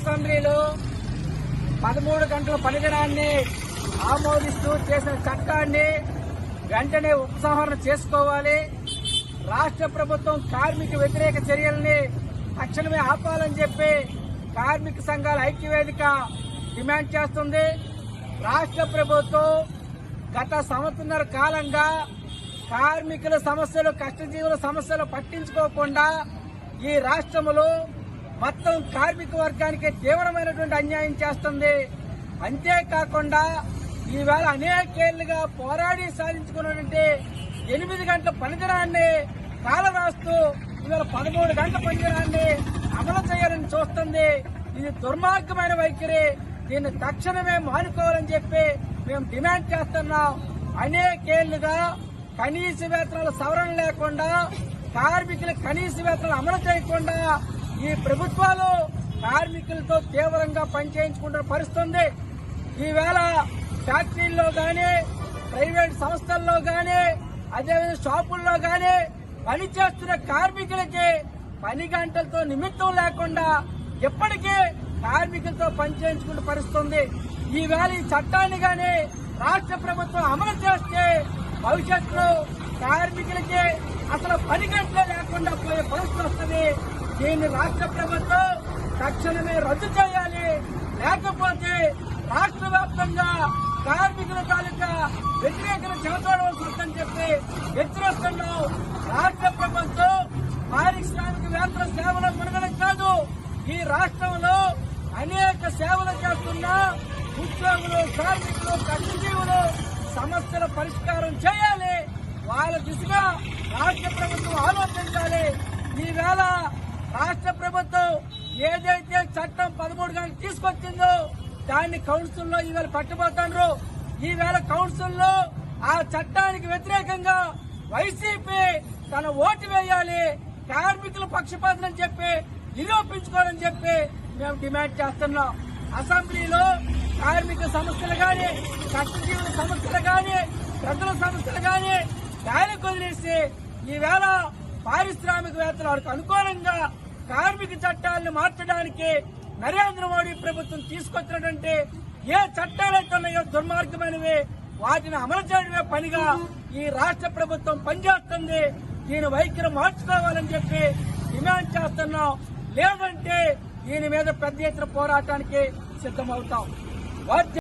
అసెంబ్లీలో పదమూడు గంటల పనిదినాన్ని ఆమోదిస్తూ చేసిన చట్టాన్ని వెంటనే ఉపసంహరణ చేసుకోవాలి. రాష్ట్ర ప్రభుత్వం కార్మిక వ్యతిరేక చర్యల్ని తక్షణమే ఆపాలని చెప్పి కార్మిక సంఘాల ఐక్యవేదిక డిమాండ్ చేస్తుంది. రాష్ట్ర ప్రభుత్వం గత సంవత్సర కాలంగా కార్మికుల సమస్యలు కష్టజీవుల సమస్యలు పట్టించుకోకుండా ఈ రాష్ట్రంలో మొత్తం కార్మిక వర్గానికి తీవ్రమైనటువంటి అన్యాయం చేస్తుంది. అంతేకాకుండా ఈవేళ అనేకేళ్ళుగా పోరాడి సాధించుకున్నటువంటి ఎనిమిది గంటల పనిదినాన్ని కాలరాస్తూ ఇవాళ పదమూడు గంటల పనిదినాన్ని అమలు చేయాలని చూస్తుంది. ఇది దుర్మార్గమైన వైఖరి. దీన్ని తక్షణమే మానుకోవాలని చెప్పి మేము డిమాండ్ చేస్తున్నాం. అనేకేళ్ళుగా కనీస వేతనాల సవరణ లేకుండా కార్మికులు కనీస వేతనాలు అమలు చేయకుండా ఈ ప్రభుత్వాలు కార్మికులతో తీవ్రంగా పనిచేయించుకుంటున్న పరిస్థితి ఉంది ఈవేళ ఫ్యాక్టరీల్లో కానీ ప్రైవేట్ సంస్థల్లో కానీ అదేవిధంగా షాపుల్లో కానీ పనిచేస్తున్న కార్మికులకి పని గంటలతో నిమిత్తం లేకుండా ఎప్పటికీ కార్మికులతో పనిచేయించుకుంటూ పరిస్థితుంది. ఈవేళ ఈ చట్టాన్ని కానీ రాష్ట్ర ప్రభుత్వం అమలు చేస్తే భవిష్యత్తులో కార్మికులకి అసలు పని గంటలే లేకుండా పోయే పరిస్థితి వస్తుంది. దీన్ని రాష్ట్ర ప్రభుత్వం తక్షణమే రద్దు చేయాలి. లేకపోతే రాష్ట్ర వ్యాప్తంగా కార్మికుల తాలూకా వ్యతిరేకత చేపడవలసి వస్తుందని చెప్పి హెచ్చరిస్తున్నాం రాష్ట్ర ప్రభుత్వం పారిశ్రామికవేత్తల సేవల మునగడం కాదు. ఈ రాష్ట్రంలో అనేక సేవలు చేస్తున్న ఉద్యోగులు కార్మికులు కష్టజీవులు సమస్యల పరిష్కారం చేయాలి. వాళ్ళ దిశగా రాష్ట్ర ప్రభుత్వం ఆలోచించాలి. ఈవేళ రాష్ట్ర ప్రభుత్వం ఏదైతే చట్టం పదమూడు గంటలు తీసుకొచ్చిందో దాన్ని కౌన్సిల్లో ఈవేళ పెట్టబోతాండ్రు. ఈవేళ కౌన్సిల్లో ఆ చట్టానికి వ్యతిరేకంగా వైసీపీ తన ఓటు వేయాలి కార్మికుల పక్షపాతం చెప్పి నిరూపించుకోవాలని చెప్పి మేము డిమాండ్ చేస్తున్నాం. అసెంబ్లీలో కార్మిక సమస్యలు గాని కష్టజీవుల సమస్యలు గాని ప్రజల సమస్యలు గాని దాని కొదిలేసి ఈవేళ పారిశ్రామికవేత్తలకు అనుకూలంగా కార్మిక చట్టాలను మార్చడానికి నరేంద్ర మోడీ ప్రభుత్వం తీసుకొచ్చినటువంటి ఏ చట్టాలైతే ఉన్నాయో దుర్మార్గమైనవి వాటిని అమలు చేయడమే పనిగా ఈ రాష్ట్ర ప్రభుత్వం పనిచేస్తుంది. దీని వైఖరి మార్చుకోవాలని చెప్పి డిమాండ్ చేస్తున్నాం. లేదంటే దీని మీద పెద్ద ఎత్తున పోరాటానికి సిద్దమవుతాం